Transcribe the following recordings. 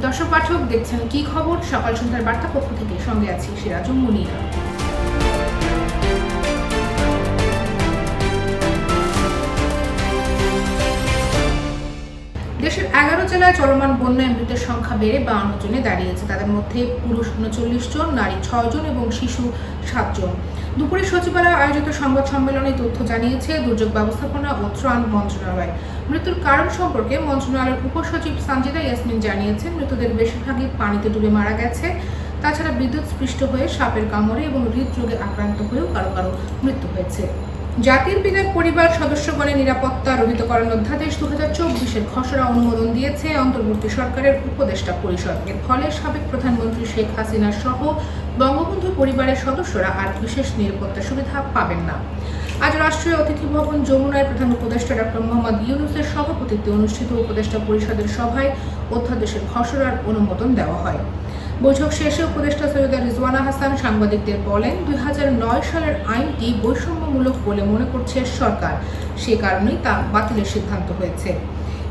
দর্শক পাঠক দেখছেন কি খবর? সকাল সন্ধ্যার বার্তা পক্ষ থেকে সঙ্গে আছি সিরাজুম মুনিরা এগারো জেলায় চলমান বন্যায় মৃতের সংখ্যা বেড়ে বাউন্ন জনে দাঁড়িয়েছে। তাদের মধ্যে পুরুষ উনচল্লিশ জন, নারী ছয় জন এবং শিশু সাতজন দুপুরে সচিবালয়ে আয়োজিত সংবাদ সম্মেলনে তথ্য জানিয়েছে দুর্যোগ ব্যবস্থাপনা ও ত্রাণ মন্ত্রণালয়। মৃত্যুর কারণ সম্পর্কে মন্ত্রণালয়ের উপসচিব সঞ্জিতা ইয়াসমিন জানিয়েছেন, মৃতদের বেশিরভাগই পানিতে ডুবে মারা গেছে। তাছাড়া বিদ্যুৎ স্পৃষ্ট হয়ে সাপের কামড়ে এবং হৃদরোগে আক্রান্ত হয়েও কারও কারও মৃত্যু হয়েছে। জাতির পিতার পরিবার সদস্যগণের নিরাপত্তা রহিতকরণ অধ্যাদেশ দু হাজার চব্বিশের খসড়া অনুমোদন দিয়েছে অন্তর্বর্তী সরকারের উপদেষ্টা পরিষদ। এর ফলে সাবেক প্রধানমন্ত্রী শেখ হাসিনা সহ বঙ্গবন্ধু পরিবারের সদস্যরা আর বিশেষ নিরাপত্তা সুবিধা পাবেন না। আজ রাষ্ট্রীয় অতিথি ভবন যমুনায় প্রধান উপদেষ্টা ডক্টর মোহাম্মদ ইউনুসের সভাপতিত্বে অনুষ্ঠিত উপদেষ্টা পরিষদের সভায় অধ্যাদেশের খসড়ার অনুমোদন দেওয়া হয়। বৈঠক শেষে উপদেষ্টা সৈয়দা রিজওয়ানা হাসান সাংবাদিকদের বলেন, দুই হাজার নয় সালের আইনটি বৈষম্যমূলক বলে মনে করছে সরকার। সে কারণেই তা বাতিলের সিদ্ধান্ত হয়েছে।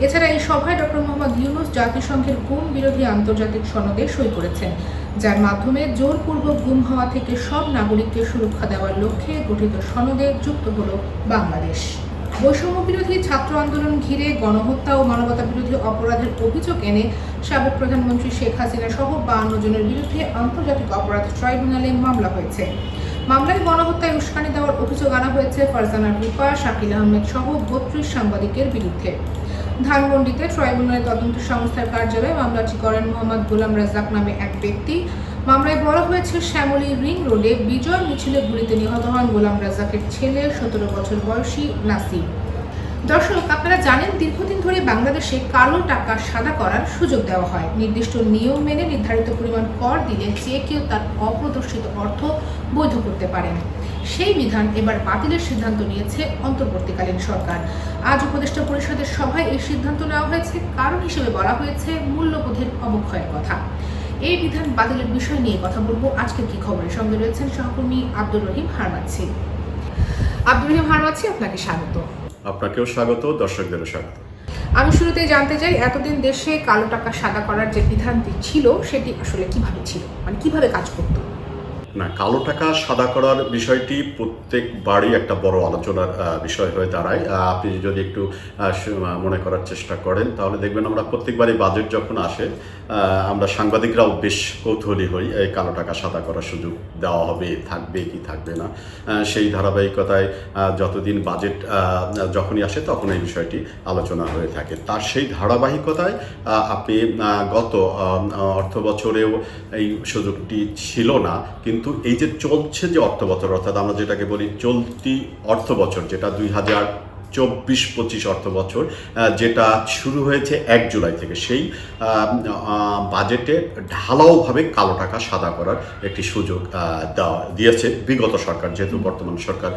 এছাড়া এই সভায় ডক্টর মোহাম্মদ ইউনুস জাতিসংঘের গুম বিরোধী আন্তর্জাতিক সনদে সই করেছেন। যার মাধ্যমে জোরপূর্বক গুম হওয়া থেকে সব নাগরিককে সুরক্ষা দেওয়ার লক্ষ্যে গঠিত সনদে যুক্ত হল বাংলাদেশ। বৈষম্য বিরোধী ছাত্র আন্দোলন ঘিরে গণহত্যা ও মানবতা বিরোধী অপরাধের অভিযোগ এনে সাবেক প্রধানমন্ত্রী শেখ হাসিনা সহ বান্ন জনের বিরুদ্ধে আন্তর্জাতিক অপরাধ ট্রাইব্যুনালে মামলা হয়েছে। মামলায় গণহত্যায় উস্কানি দেওয়ার অভিযোগ আনা হয়েছে ফারজানা রূপা, শাকিল আহমেদ সহ বত্রিশ সাংবাদিকের বিরুদ্ধে। ধানমন্ডিতে ট্রাইব্যুনালের তদন্ত সংস্থার কার্যালয়ে মামলাটি করেন মোহাম্মদ গোলাম রাজ্জাক নামে এক ব্যক্তি। মামলায় বলা হয়েছে, শ্যামলী রিং রোডে বিজয় মিছিলে গুলিতে নিহত হন গোলাম রাজ্জাকের ছেলে, সতেরো বছর বয়সী নাসির। দর্শক, আপনারা জানেন, দীর্ঘদিন ধরে বাংলাদেশে কালো টাকা সাদা করার সুযোগ দেওয়া হয়। নির্দিষ্ট নিয়ম মেনে নির্ধারিত পরিমাণ কর দিলে যে কেউ তার অপ্রদর্শিত অর্থ বৈধ করতে পারেন। সেই বিধান এবার বাতিলের সিদ্ধান্ত নিয়েছে অন্তর্বর্তীকালীন সরকার। আজ উপদেষ্টা পরিষদের সভায় এই সিদ্ধান্ত নেওয়া হয়েছে। কারণ হিসেবে বলা হয়েছে, মূল্যবোধের অবক্ষয়ের কথা। এই বিধান বাতিলের বিষয় নিয়ে কথা বলব। আজকের কি খবরের সঙ্গে রয়েছেন সহকর্মী আব্দুর রহিম হারমাচ্ছি আব্দুর রহিম হারমাচ্ছি আপনাকে স্বাগত। আপনাকেও স্বাগত দর্শকদেরও স্বাগত। আমি শুরুতে জানতে চাই এতদিন দেশে কালো টাকা সাদা করার যে বিধানটি ছিল সেটি আসলে কীভাবে ছিল? মানে কীভাবে কাজ করতো? না, কালো টাকা সাদা করার বিষয়টি প্রত্যেকবারই একটা বড় আলোচনার বিষয় হয়ে দাঁড়ায়। আপনি যদি একটু মনে করার চেষ্টা করেন, তাহলে দেখবেন আমরা প্রত্যেকবারই বাজেট যখন আসে আমরা সাংবাদিকরাও বেশ কৌতূহলী হই, এই কালো টাকা সাদা করার সুযোগ দেওয়া হবে, থাকবে কি থাকবে না। সেই ধারাবাহিকতায় যতদিন বাজেট যখনই আসে, তখন এই বিষয়টি আলোচনা হয়ে থাকে। তার সেই ধারাবাহিকতায় আপনি গত অর্থ বছরেও এই সুযোগটি ছিল না, কিন্তু এই যে চলছে যে অর্থবছর অর্থাৎ আমরা যেটাকে বলি চলতি অর্থবছর যেটা দুই হাজার চব্বিশ পঁচিশ অর্থ বছর যেটা শুরু হয়েছে এক জুলাই থেকে। সেই বাজেটে ঢালাওভাবে কালো টাকা সাদা করার একটি সুযোগ দেওয়া, দিয়েছে বিগত সরকার। যেহেতু বর্তমান সরকার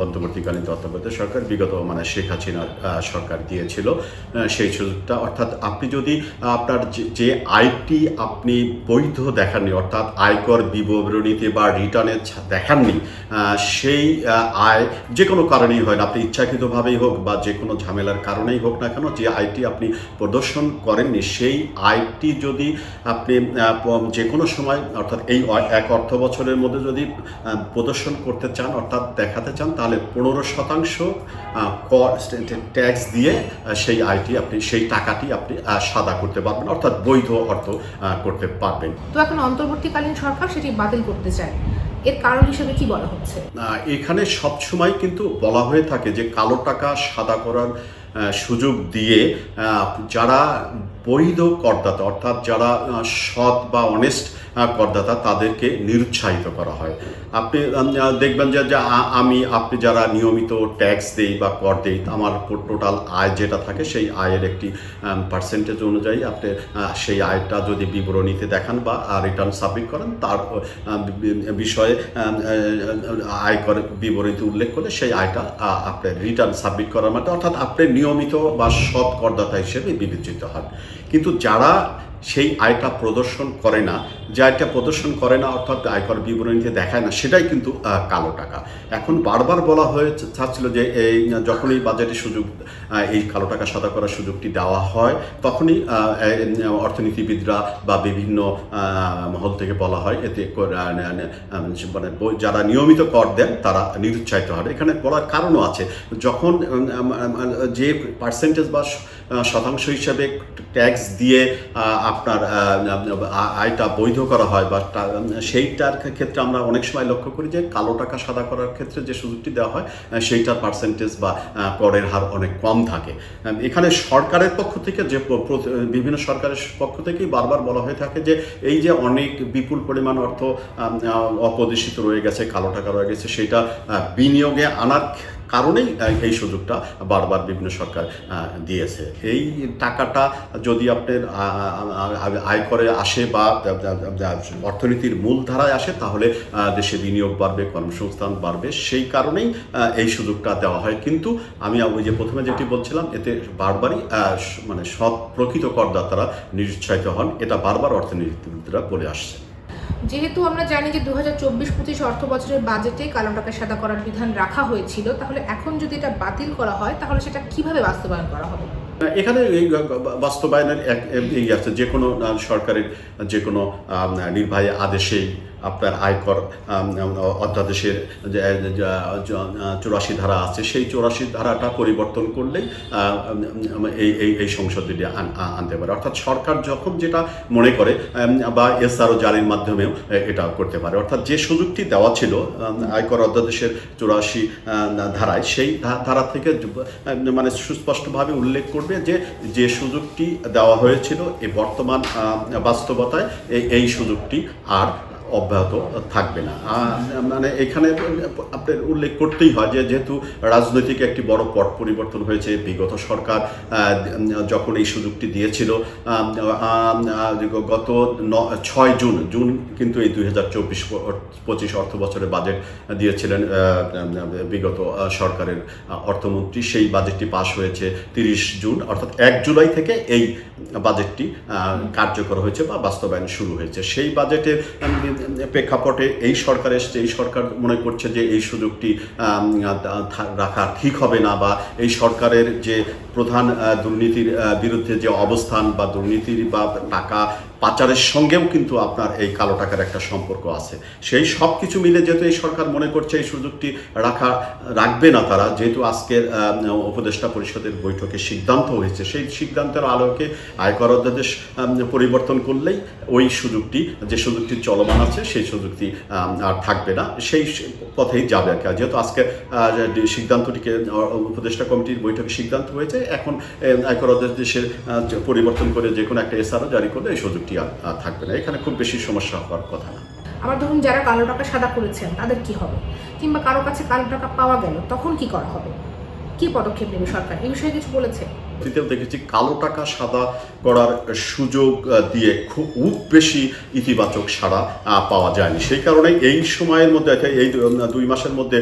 অন্তর্বর্তীকালীন তত্ত্বাবধায়ক সরকার, বিগত মানে শেখ হাসিনার সরকার দিয়েছিল সেই সুযোগটা। অর্থাৎ আপনি যদি আপনার যে- আয়টি আপনি বৈধ দেখাননি, অর্থাৎ আয়কর বিবরণীতে বা রিটার্নে দেখাননি সেই আয় যে কোনো কারণেই হয় না। আপনি ইচ্ছাকৃতভাবেই হোক বা যে কোনো ঝামেলার কারণেই হোক না কেন, যে আয়টি আপনি প্রদর্শন করেননি, সেই আয়টি যদি আপনি যে কোনো সময়, অর্থাৎ এই এক অর্থ বছরের মধ্যে যদি প্রদর্শন করতে চান, অর্থাৎ দেখাতে চান, তাহলে পনেরো শতাংশ কর ট্যাক্স দিয়ে সেই আয়টি আপনি, সেই টাকাটি আপনি সাদা করতে পারবেন, অর্থাৎ বৈধ অর্থ করতে পারবেন। তো এখন অন্তর্বর্তীকালীন সরকার সেটি বাতিল করতে চায়। এর কারণ হিসেবে কি বলা হচ্ছে? এখানে সবসময় কিন্তু বলা হয়ে থাকে যে কালো টাকা সাদা করার সুযোগ দিয়ে যারা বৈধ করদাতা, অর্থাৎ যারা সৎ বা অনেস্ট করদাতা তাদেরকে নিরুৎসাহিত করা হয়। আপনি দেখবেন যে আমি আপনি যারা নিয়মিত ট্যাক্স দেই বা কর দেই আমার টোটাল আয় যেটা থাকে সেই আয়ের একটি পার্সেন্টেজ অনুযায়ী আপনি সেই আয়টা যদি বিবরণীতে দেখান বা রিটার্ন সাবমিট করেন তার বিষয়ে আহ, আয়কর বিবরণীতে উল্লেখ করলে সেই আয়টা আপনার রিটার্ন সাবমিট করার মধ্যে অর্থাৎ আপনি নিয়মিত বা সৎ করদাতা হিসেবে বিবেচিত হন। কিন্তু যারা সেই আয়টা প্রদর্শন করে না। যে আয়টা প্রদর্শন করে না, অর্থাৎ আয়কর বিবরণীতে দেখায় না, সেটাই কিন্তু কালো টাকা। এখন বারবার বলা হয়ে চাচ্ছিল যে এই যখনই বাজেটে সুযোগ এই কালো টাকা সাদা করার সুযোগটি দেওয়া হয়, তখনই অর্থনীতিবিদরা বা বিভিন্ন মহল থেকে বলা হয়, এতে মানে যারা নিয়মিত কর দেন, তারা নিরুৎসাহিত হবে। এখানে বলার কারণও আছে। যখন যে পার্সেন্টেজ বা শতাংশ হিসাবে ট্যাক্স দিয়ে আপনার আয়টা বৈধ করা হয় বা সেইটার ক্ষেত্রে আমরা অনেক সময় লক্ষ্য করি যে কালো টাকা সাদা করার ক্ষেত্রে যে সুযোগটি দেওয়া হয় সেইটার পার্সেন্টেজ বা করের হার অনেক কম থাকে। এখানে সরকারের পক্ষ থেকে যে বিভিন্ন সরকারের পক্ষ থেকেই বারবার বলা হয়ে থাকে যে এই যে অনেক বিপুল পরিমাণ অর্থ অপদেশিত রয়ে গেছে, কালো টাকা রয়ে গেছে, সেটা বিনিয়োগে আনার কারণেই এই সুযোগটা বারবার বিভিন্ন সরকার দিয়েছে। এই টাকাটা যদি আপনার আয় করে আসে বা অর্থনীতির মূলধারায় আসে, তাহলে দেশে বিনিয়োগ বাড়বে, কর্মসংস্থান বাড়বে, সেই কারণেই এই সুযোগটা দেওয়া হয়। কিন্তু আমি ওই যে প্রথমে যেটি বলছিলাম, এতে বারবারই মানে সৎ প্রকৃত করদাতারা নিরুৎসাহিত হন। এটা বারবার অর্থনীতিবিদরা বলে আসছে। যেহেতু আমরা জানি যে দু হাজার চব্বিশ পঁচিশ অর্থ বছরের বাজেটে কালো টাকা সাদা করার বিধান রাখা হয়েছিল, তাহলে এখন যদি এটা বাতিল করা হয়, তাহলে সেটা কীভাবে বাস্তবায়ন করা হবে? এখানে এই বাস্তবায়নের এক আছে যে কোনো সরকারের যে কোনো নির্বাহী আদেশেই আপনার আয়কর অধ্যাদেশের চুরাশি ধারা আছে, সেই চুরাশি ধারাটা পরিবর্তন করলেই এই এই এই আন- আনতে পারে। অর্থাৎ সরকার যখন যেটা মনে করে বা এসআরও জারির মাধ্যমেও এটা করতে পারে। অর্থাৎ যে সুযোগটি দেওয়া ছিল আয়কর অধ্যাদেশের চুরাশি ধারায়, সেই ধারা থেকে মানে সুস্পষ্টভাবে উল্লেখ করবে যে যে সুযোগটি দেওয়া হয়েছিল এই বর্তমান বাস্তবতায় এই সুযোগটি আর অব্যাহত থাকবে না। মানে এখানে আপনার উল্লেখ করতেই হয় যে যেহেতু রাজনৈতিক একটি বড় পট পরিবর্তন হয়েছে, বিগত সরকার যখন এই সুযোগটি দিয়েছিল গত ন- ছয় জুন জুন কিন্তু এই দুই হাজার চব্বিশ পঁচিশ অর্থ বছরের বাজেট দিয়েছিলেন বিগত সরকারের অর্থমন্ত্রী। সেই বাজেটটি পাশ হয়েছে তিরিশ জুন, অর্থাৎ এক জুলাই থেকে এই বাজেটটি কার্যকর হয়েছে বা বাস্তবায়ন শুরু হয়েছে। সেই বাজেটের প্রেক্ষাপটে এই সরকার এসছে, এই সরকার মনে করছে যে এই সুযোগটি রাখা ঠিক হবে না বা এই সরকারের যে প্রধান দুর্নীতির বিরুদ্ধে যে অবস্থান বা দুর্নীতির বা টাকা পাচারের সঙ্গেও কিন্তু আপনার এই কালো টাকার একটা সম্পর্ক আছে। সেই সব কিছু মিলে যেহেতু এই সরকার মনে করছে এই সুযোগটি রাখা, রাখবে না তারা, যেহেতু আজকের উপদেষ্টা পরিষদের বৈঠকে সিদ্ধান্ত হয়েছে, সেই সিদ্ধান্তের আলোকে আয়কর অধ্যাদেশ পরিবর্তন করলেই ওই সুযোগটি, যে সুযোগটি চলমান আছে, সেই সুযোগটি আর থাকবে না, সেই পথেই যাবে আর যেহেতু আজকে সিদ্ধান্তটিকে, উপদেষ্টা কমিটির বৈঠকে সিদ্ধান্ত হয়েছে, এখন আয়কর অধ্যাদেশের পরিবর্তন করে যে কোনো একটা এসআরও জারি করলে এই সুযোগটি আর থাকবে না। এখানে খুব বেশি সমস্যা হওয়ার কথা না। আবার ধরুন যারা কালো টাকা সাদা করেছেন তাদের কি হবে? কিংবা কারও কাছে কালো টাকা পাওয়া গেল, তখন কি করা হবে? কি পদক্ষেপ নেবে সরকার? এই বিষয়ে কিছু বলেছে? দেখেছি কালো টাকা সাদা করার সুযোগ দিয়ে খুব বেশি ইতিবাচক সাড়া পাওয়া যায়নি। সেই কারণে এই সময়ের মধ্যে অর্থাৎ এই দুই মাসের মধ্যে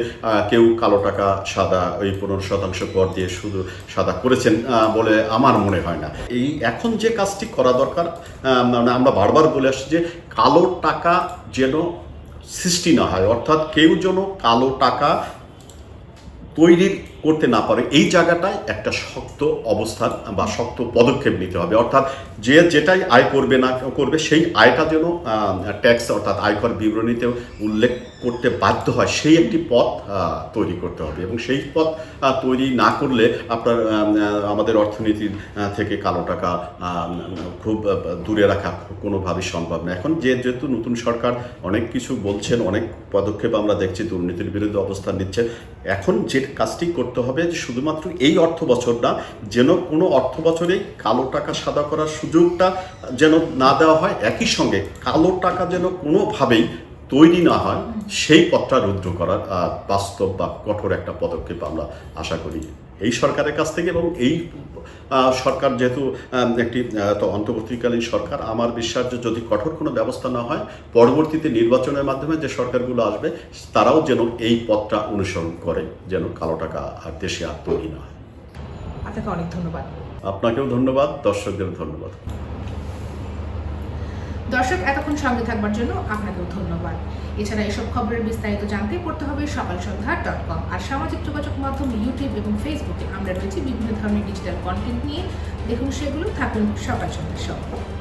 কেউ কালো টাকা সাদা, ওই পনেরো শতাংশ কর দিয়ে শুধু সাদা করেছেন বলে আমার মনে হয় না। এই এখন যে কাজটি করা দরকার মানে আমরা বারবার বলে আসছি যে কালো টাকা যেন সৃষ্টি না হয়, অর্থাৎ কেউ যেন কালো টাকা তৈরি করতে না পারে, এই জায়গাটায় একটা শক্ত অবস্থান বা শক্ত পদক্ষেপ নিতে হবে। অর্থাৎ যে যেটাই আয় করবে না করবে, সেই আয়টা যেন ট্যাক্স অর্থাৎ আয়কর বিবরণীতে উল্লেখ করতে বাধ্য হয়, সেই একটি পথ তৈরি করতে হবে। এবং সেই পথ তৈরি না করলে আপনার আমাদের অর্থনীতির থেকে কালো টাকা খুব দূরে রাখা কোনোভাবেই সম্ভব না। এখন যে যেহেতু নতুন সরকার অনেক কিছু বলছেন, অনেক পদক্ষেপ আমরা দেখছি, দুর্নীতির বিরুদ্ধে অবস্থান নিচ্ছে এখন যে কাজটি করতে হবে যে শুধুমাত্র এই অর্থ বছর না যেন কোনো অর্থ বছরেই কালো টাকা সাদা করার সুযোগটা যেন না দেওয়া হয়, একই সঙ্গে কালো টাকা যেন কোনোভাবেই তৈরি না হয়, সেই পথটা রুদ্ধ করার বাস্তব বা কঠোর একটা পদক্ষেপ আমরা আশা করি। এই সরকারের কাছ থেকে এবং এই সরকার যেহেতু একটি তো অন্তর্বর্তীকালীন সরকার আমার বিশ্বাস যে যদি কঠোর কোনো ব্যবস্থা না হয় পরবর্তীতে নির্বাচনের মাধ্যমে যে সরকারগুলো আসবে তারাও যেন এই পথটা অনুসরণ করে যেন কালো টাকা আর দেশে আর তৈরি না হয়। আপনাকে অনেক ধন্যবাদ। আপনাকেও ধন্যবাদ দর্শকদের ধন্যবাদ। দর্শক, এতক্ষণ সঙ্গে থাকবার জন্য আপনাকেও ধন্যবাদ। এছাড়া এসব খবরের বিস্তারিত জানতে পড়তে হবে সকাল সন্ধ্যা ডট কম আর সামাজিক যোগাযোগ মাধ্যম ইউটিউব এবং ফেসবুকে আমরা রয়েছি বিভিন্ন ধরনের ডিজিটাল কন্টেন্ট নিয়ে। দেখুন সেগুলো, থাকুন সকাল সন্ধ্যা সঙ্গে